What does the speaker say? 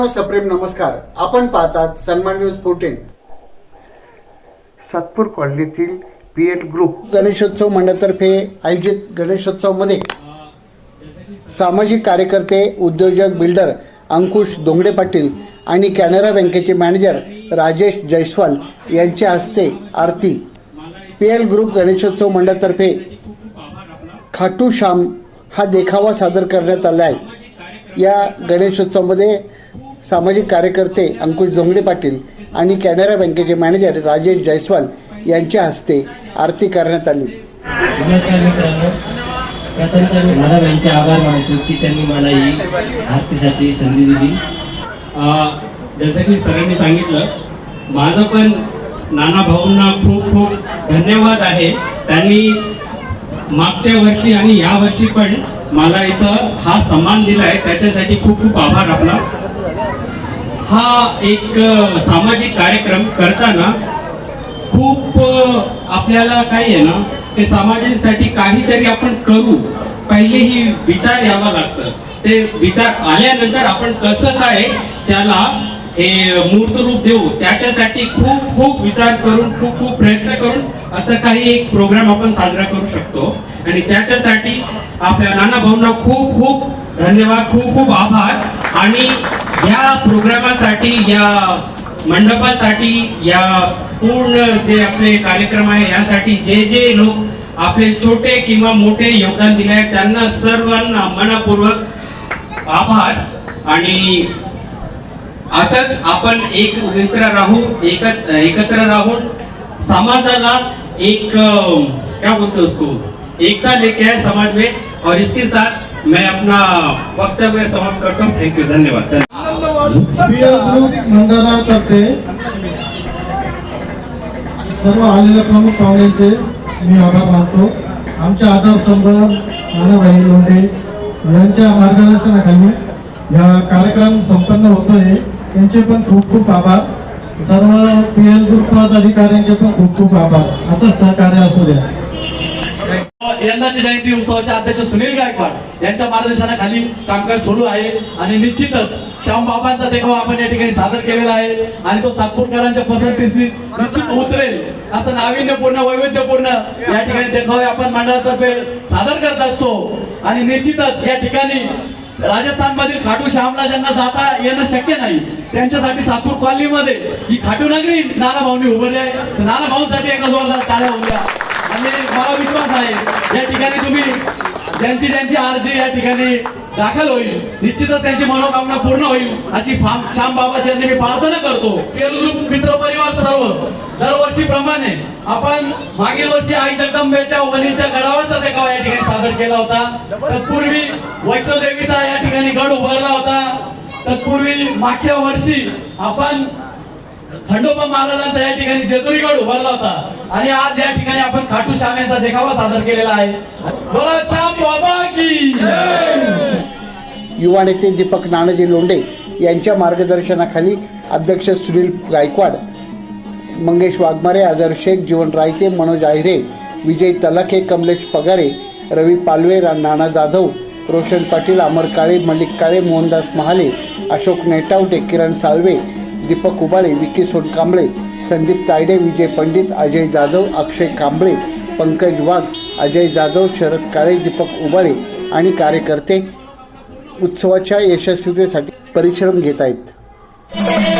मित्रांनो सप्रेम नमस्कार. आपण पाहतात सन्मान न्यूज फोर्टीन. सातपूर कॉलनीतील पी एल ग्रुप गणेशोत्सव मंडळातर्फे आयोजित गणेशोत्सवमध्ये सामाजिक कार्यकर्ते उद्योजक बिल्डर अंकुश दोंगडे पाटील आणि कॅनरा बँकेचे मॅनेजर राजेश जयस्वाल यांच्या हस्ते आरती. पी एल ग्रुप गणेशोत्सव मंडळातर्फे खाटू श्याम हा देखावा सादर करण्यात आला आहे. या गणेशोत्सवामध्ये सामाजिक कार्यकर्ते अंकुश जोंगडे पाटील आणि कॅनरा बँकेचे मॅनेजर राजेश जयस्वाल यांच्या हस्ते आरती करण्यात आली. नमस्कार मित्रांनो प्रथम तर मी माधव यांचे आभार मानतो की त्यांनी मला ही आरतीसाठी संधी दिली. अ, जसं की सरांनी सांगितलं माझं पण नाना भाऊंना खूप खूप धन्यवाद आहे. त्यांनी मागच्या वर्षी आणि या वर्षी पण मला इथं हा सन्मान दिलाय. त्याच्यासाठी खूप खूप आभार आपला. हा एक सामाजिक कार्यक्रम करताना खूप आपल्याला काय आहे ना ते समाजासाठी काहीतरी आपण करू पहिले ही विचार यावा लागतं ते विचार आल्यानंतर आपण कसं काय त्याला हे मूर्त रूप देऊ त्याच्यासाठी खूप खूप विचार करून खूप खूप प्रयत्न करून असं काही एक प्रोग्राम आपण साजरा करू शकतो. आणि त्याच्यासाठी आपल्या नाना भाऊंना खूप खूप धन्यवाद खूप खूप आभार. आणि या प्रोग्रामासाठी या मंडपासाठी या पूर्ण जे आपले कार्यक्रम आहे यासाठी जे जे लोक आपले छोटे किंवा मोठे योगदान दिले आहे त्यांना सर्वांना मनपूर्वक आभार. आणि असंच आपण एक मित्र राहू एकत्र एकत्र राहून समाजाला एक काय क्या असतो एकता लेके आए समाज में और इसके साथ मैं अपना वक्तव्य समाप्त करता हूँ। थैंक यू धन्यवाद। मंडळातर्फे सर्व आलेल्या प्रमुख पाहुण्यांचे मी आभार मानतो आमचे आधारस्तंभ नानाभाई लोंढे यांच्या मार्गदर्शनाखाली या कार्यक्रम संपन्न होतोय त्यांचे पण खूप खूप आभार सर्व पी एल ग्रुप पदाधिकाऱ्यांचे पण खूप खूप आभार असंच सहकार्य असू द्या यंदाच्या जयंती उत्सवाचे अध्यक्ष सुनील गायकवाड यांच्या मार्गदर्शनाखाली कामकाज सुरू आहे. आणि निश्चितच श्याम बाबांचा देखावा आपण या ठिकाणी सादर केलेला आहे. आणि तो सातपूरकरांच्या पसंतीसी निश्चित उतरेल. असं नाविन्यपूर्ण वैविध्यपूर्ण या ठिकाणी देखावे आपण मंडळातर्फे सादर करत असतो. आणि निश्चितच या ठिकाणी राजस्थान मधील खाटू श्यामला ज्यांना जाता येणं शक्य नाही त्यांच्यासाठी सातपूर कॉलनीमध्ये ही खाटू नगरी नाना भाऊनी उभारली आहे. नाना भाऊसाठी एका जोरदार टाळ्या होऊ म्हणजे आणि मला विश्वास आहे या ठिकाणी तुम्ही ज्यांची ज्यांची अर्जी या ठिकाणी दाखल होईल निश्चितच त्यांची मनोकामना पूर्ण होईल अशी श्याम बाबाची यांनी मी प्रार्थना करतो. मित्र परिवार सर्व दरवर्षीप्रमाणे आपण मागील वर्षी आई जगदंबेच्या वलीच्या गडावरचा देखावा या ठिकाणी सादर केला होता. तत्पूर्वी वैष्णोदेवीचा या ठिकाणी गड उभारला होता. तत्पूर्वी मागच्या वर्षी आपण खंडोबा महाराजांचा या ठिकाणी जेजुरीगड उभारला होता. आणि आज या ठिकाणी आपण खाटू श्याम यांचा देखावा सादर केलेला आहे. बोला श्याम बाबा की. युवा नेते दीपक नानाजी लोंडे यांच्या मार्गदर्शनाखाली अध्यक्ष सुनील गायकवाड मंगेश वाघमारे आझर शेख जीवन रायते मनोज आहिरे विजय तलखे कमलेश पगारे रवी पालवे रा- नाना जाधव रोशन पाटील अमर काळे मल्लिक काळे मोहनदास महाले अशोक नेटावटे किरण साळवे दीपक उबाळे विकी सोनकांबळे संदीप तायडे विजय पंडित अजय जाधव अक्षय कांबळे पंकज वाघ अजय जाधव शरद काळे दीपक उबाळे आणि कार्यकर्ते उत्सवाच्या यशस्वीतेसाठी परिश्रम घेत आहेत.